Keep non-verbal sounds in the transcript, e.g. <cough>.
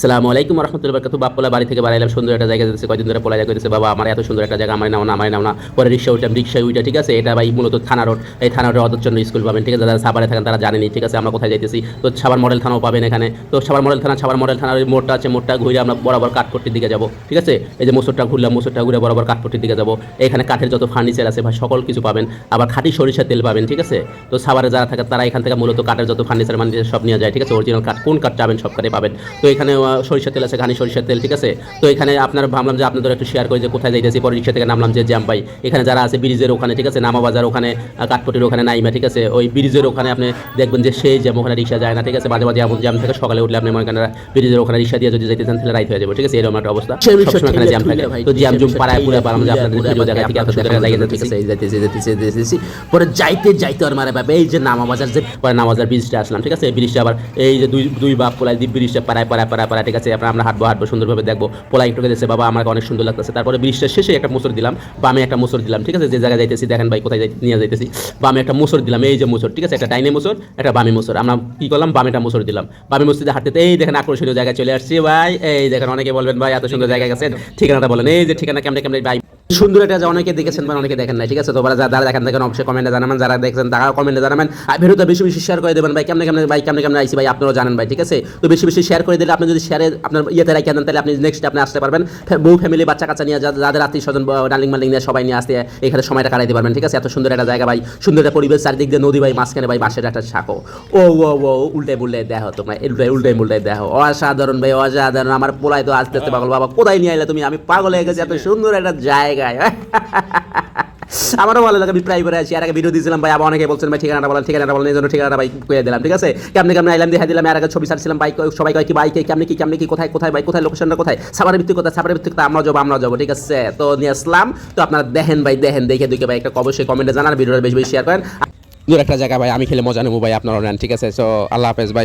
সালামু আলাইকুম রহমতুল্লাহ বরকাতু বাপ্পলা বাড়ি থেকে বাড়াইলাম, সুন্দর একটা জায়গা যাচ্ছে কয়দিন ধরে পলা যাচ্ছে বাবা আমার এত সুন্দর একটা জায়গা আমার নাও না আমার নাও না। পরে রিক্সা উঠলাম রিক্সা উঠে, ঠিক আছে, এটা ভাই মূলত থানা রোড, এই থানা রোড অদর জন্য স্কুল পাবেন, ঠিক আছে, যারা সাবারে থাকেন তারা জানেনি ঠিক আছে, আমরা কোথায় যাইতেছি। তো সাবার মডেল থানাও পাবেন এখানে। তো সাবার মডেল থানা সাবার মডেল থানার মোড়টা আছে, মোড়টা ঘুরে আমরা বরাবর কাঠপট্টির দিকে যাব, ঠিক আছে? এই যে মোসরটা ঘুরলাম, মোসরটা ঘুরে বরাবর কাঠপট্টির দিকে যাব। এখানে কাঠের যত ফার্নিচার আছে ভাই, সকল কিছু পাবেন। আবার খাঁটি সরিষার তেল পাবেন, ঠিক আছে? তো সাবারে যারা থাকে তারা এখান থেকে মূলত কাঠের যত ফার্নিচার মানে সব নিয়ে যায়, ঠিক আছে? অরিজিনাল কাঠ, কোন কাঠ চাবেন সব কাঠে পাবেন। তো এখানে সরিষার তেল আছে ঘানি সরিষার তেল ঠিক আছে? তো এখানে আপনার ভাবলাম যে আপনাদের একটু শেয়ার করে যে কোথায় যাইতেছি পরে রিক্সা থেকে নামলাম যে জ্যাম পাই এখানে যারা আছে ব্রিজের ওখানে ঠিক আছে? নামা বাজার ওখানে কাঠপটির ওখানে নাইমা ঠিক আছে? ওই ব্রিজের ওখানে আপনি দেখবেন যে সেই জ্যাম ওখানে রিক্সা যায় না ঠিক আছে? মাঝে মাঝে এমন জ্যাম থাকে সকালে উঠলে আপনি মনে ব্রিজের ওখানে রিক্সা দিয়ে যদি যেতে চান তাহলে রাইট হয়ে যাবে। ঠিক আছে? এরকম একটা অবস্থা। সবসময় এখানে জ্যাম থাকে। তো জ্যাম জুম পাড়ায় পুরো পারলাম যে আপনাদের ভিডিও জায়গা থেকে এত সুন্দর জায়গা লাগিয়ে থেকে যাইতেছে, যাইতেছে যাইতেছে পরে যাইতে যাইতে আর মারে বাবা এই যে নামা বাজার যে পরে নামাজার ব্রিজটা আসলাম ঠিক আছে? এই ব্রিজটা আবার এই যে দুই দুই বাপ পোলাই দ্বীপ ব্রিজটা পাড়ায় পাড়ায় পাড়ায় পাড়ায় ঠিক আছে আমরা হাঁটবো হাঁটবো, সুন্দরভাবে দেখব। পোলাই একটু গেছে বাবা, আমাকে অনেক সুন্দর লাগতেছে। তারপরে বৃষ্টির শেষে একটা মুসর দিলাম, বামে একটা মুসর দিলাম, ঠিক আছে? যে জায়গায় যাইতেছি, দেখেন ভাই, কোথায় নিয়ে যাইতেছি। বামে একটা মুসর দিলাম, এই যে মুসর, ঠিক আছে? একটা ডাইনে মুসর, একটা বামে মুসর। আমরা কি করলাম? বামেটা মুসর দিলাম। বামে মসজিদে হাঁটতে, এই দেখেন আকর্ষণীয় জায়গায় চলে আসছি ভাই। এই দেখেন, অনেকে বলবেন, ভাই, এত সুন্দর জায়গায় গেছেন। ঠিকানাটা বলেন, এই যে ঠিকানা, কেমনে কেমনে, ভাই? সুন্দর এটা যে অনেকে দেখেছেন বা অনেকে দেখেন না ঠিক আছে? তো যারা দেখেন দেখেন অবশ্যই কমেন্টে জানাবেন, যারা দেখছেন তারা কমেন্টে জানাবেন। আর ভিডিওটা বেশি বেশি শেয়ার করে দেবেন। ভাই, কেমনে কেমনে ভাই, কেমনে কেমনে আইসি ভাই, আপনারাও জানেন ভাই, ঠিক আছে? তো বেশি বেশি শেয়ার করে দিলে আপনি যদি শেয়ারে আপনার ইয়েতে রাখেন দেন, তাহলে আপনি নেক্সট আপনি আসতে পারবেন। বউ ফ্যামিলি বাচ্চা কাচ্চা নিয়ে যাদের আত্মীয় স্বজন ডার্লিং মার্লিং নিয়ে সবাই নিয়ে আসতে এখানে সময়টা কাটাইতে পারবেন, ঠিক আছে? এত সুন্দর একটা জায়গা ভাই, সুন্দর একটা পরিবেশ, চারিদিক দিয়ে নদী ভাই, মাঝখানে ভাই, বাঁশের একটা শাকো ও ও ও উল্টে বুল্টে দেখো তোমরা উল্টে উল্টে উল্টে দেখো অসাধারণ ভাই, অসাধারণ। আমার পোলাই তো আস্তে আস্তে পাগল বাবা, কোথায় নিয়ে আইলে তুমি? আমি পাগল হয়ে গেছি, এত সুন্দর একটা জায়গায়। <laughs> আমারও ভালো লাগে, আমি প্রায় করে আছি আর আগে ভিডিও দিয়েছিলাম ভাই, আবার অনেকে বলছেন ভাই, ঠিকানাটা বলেন ঠিকানাটা বলেন, এই জন্য ঠিকানাটা ভাই কয়ে দিলাম, ঠিক আছে? কেমনে কেমনে আইলাম দেখা দিলাম আর আগে ছবি ছাড়ছিলাম বাইক সবাই কয় কি বাইকে কেমনে কি কেমনে কি, কোথায় কোথায় বাইক কোথায় লোকেশনটা কোথায়? সাবারের ভিত্তিক কোথায়? সাবারের ভিত্তিক আমরা যাব আমরা যাব, ঠিক আছে? তো নিয়ে আসলাম। তো আপনারা দেখেন ভাই, দেখেন, দেখে দেখে ভাই, একটা অবশ্যই কমেন্টে জানান, ভিডিওটা বেশি বেশি শেয়ার করেন। দূর একটা জায়গা ভাই, আমি খেলে মজা নেব ভাই আপনারা নেন, ঠিক আছে? সো আল্লাহ হাফেজ ভাই।